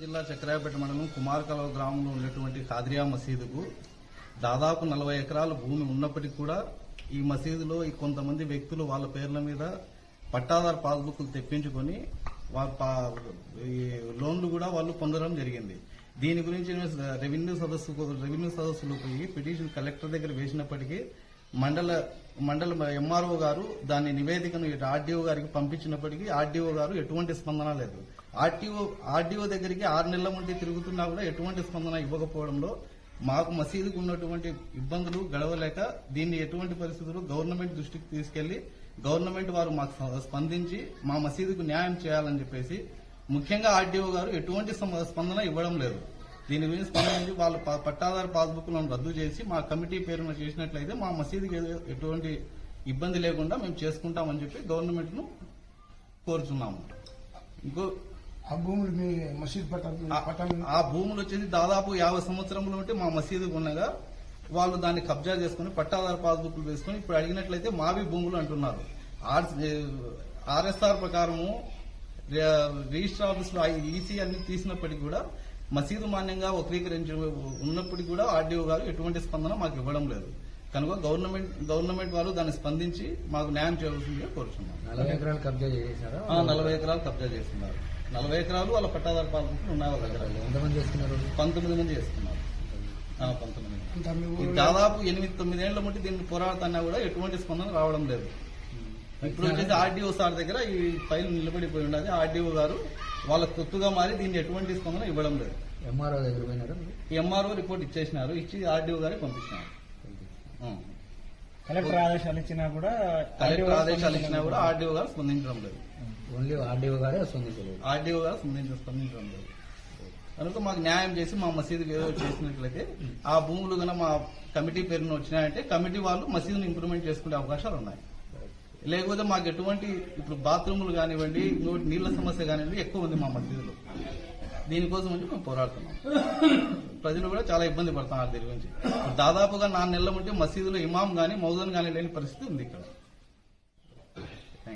జిల్లా చక్రాయపేట మండలం కుమార్కలవ గ్రామంలో ఉన్నటువంటి ఖాద్రియా మసీదుకు దాదాపు నలభై ఎకరాల భూమి ఉన్నప్పటికీ కూడా ఈ మసీదులో ఈ కొంతమంది వ్యక్తులు వాళ్ళ పేర్ల మీద పట్టాదారు పాస్బుక్లు తెప్పించుకొని పా- ఈ లోన్లు కూడా వాళ్ళు పొందడం జరిగింది. దీని గురించి రెవెన్యూ సదస్సు రెవెన్యూ సదస్సులో పోయి పిటిషన్ కలెక్టర్ దగ్గర వేసినప్పటికీ మండల మండల ఎంఆర్ఓ గారు దాని నివేదికను ఆర్డీఓ గారికి పంపించినప్పటికీ ఆర్డీఓ గారు ఎటువంటి స్పందన లేదు. ఆర్టీఓ ఆర్డీఓ దగ్గరికి ఆరు నెలల నుండి తిరుగుతున్నా కూడా ఎటువంటి స్పందన ఇవ్వకపోవడంలో మాకు మసీదుకు ఉన్నటువంటి ఇబ్బందులు గడవలేక దీన్ని ఎటువంటి పరిస్థితులు గవర్నమెంట్ దృష్టికి తీసుకెళ్ళి గవర్నమెంట్ వారు మాకు స్పందించి మా మసీదుకు న్యాయం చేయాలని చెప్పేసి ముఖ్యంగా ఆర్డీఓ గారు ఎటువంటి స్పందన ఇవ్వడం లేదు. దీని గురించి స్పందించి వాళ్ళ పట్టాదారు పాస్బుక్లను రద్దు చేసి మా కమిటీ పేరున చేసినట్లయితే మా మసీదుకి ఎటువంటి ఇబ్బంది లేకుండా మేము చేసుకుంటామని చెప్పి గవర్నమెంట్ను కోరుచున్నాము. ఇంకో ఆ భూములు మీ మసీద్ పట్టాలు ఆ- భూములు వచ్చేసి దాదాపు యాభై సంవత్సరంలో ఉంటే మా మసీదుకు ఉండగా వాళ్ళు దాన్ని కబ్జా చేసుకుని పట్టాదారు పాస్బుక్లు వేసుకుని ఇప్పుడు అడిగినట్లయితే మావి భూములు అంటున్నారు. ఆర్ ఆర్ఎస్ఆర్ ప్రకారము రిజిస్టర్ ఆఫీస్లో ఈసీ అన్ని తీసినప్పటికీ కూడా మసీదు మాన్యంగా వక్రీకరించి ఉన్నప్పటికీ కూడా ఆర్డీఓ గారు ఎటువంటి స్పందన మాకు ఇవ్వడం లేదు. కనుక గవర్నమెంట్ గవర్నమెంట్ వాళ్ళు దాన్ని స్పందించి మాకు న్యాయం చేయవలసిందిగా కోరుచున్నాం. నలభై ఎకరాలు కబ్జా చేశారా నలభై ఎకరాలు కబ్జా చేస్తున్నారు. నలభై ఎకరాలు వాళ్ళ పట్టాదారు పాస్బుక్లు ఉన్నాయి వాళ్ళ దగ్గర. ఎంతమంది చేసుకున్నారు పంతొమ్మిది మంది చేస్తున్నారు. ఆ, పంతొమ్మిది దాదాపు ఎనిమిది తొమ్మిదేళ్ళ మట్టి దీన్ని పోరాడుతున్నా కూడా ఎటువంటి స్పందన రావడం లేదు. ఇప్పుడు వచ్చేసి ఆర్డీఓ సార్ దగ్గర ఈ ఫైల్ నిలబడిపోయి ఉన్నది ఆర్డీఓ గారు వాళ్ళ తొత్తుగా మారి దీన్ని ఎటువంటి స్పందన ఇవ్వడం లేదు. ఎంఆర్ఓ దగ్గర పోయినారా ఎంఆర్ఓ రిపోర్ట్ ఇచ్చేసినారు ఇచ్చి ఆర్డీఓ గారికి పంపించినారు ఆ. కలెక్టర్ ఆదేశాలు ఇచ్చినా కూడా కలెక్టర్ ఆదేశాలు ఇచ్చినా కూడా ఆర్డీఓ గారు స్పందించడం లేదు. ఓన్లీ ఆర్డీఓ గారే స్పందించలేదు. ఆర్డీఓ గారు స్పందించ స్పందించడం లేదు. కనుక మాకు న్యాయం చేసి మా మసీదుకి ఏదో చేసినట్లయితే ఆ భూములు కనుక మా కమిటీ పేరున వచ్చినాయంటే కమిటీ వాళ్ళు మసీదును ఇంప్రూవ్మెంట్ చేసుకునే అవకాశాలు ఉన్నాయి. లేకపోతే మాకు ఎటువంటి ఇప్పుడు బాత్రూములు కానివ్వండి నీళ్ళ సమస్య కానివ్వండి ఎక్కువ ఉంది మా మసీదులో. దీనికోసం వచ్చి మేము పోరాడుతున్నాం. ప్రజలు కూడా చాలా ఇబ్బంది పడుతున్నారు దీని గురించి. దాదాపుగా నాలుగు నెలల ఉంటే మసీదులో ఇమాం కానీ మౌజన్ కానీ లేని పరిస్థితి ఉంది ఇక్కడ.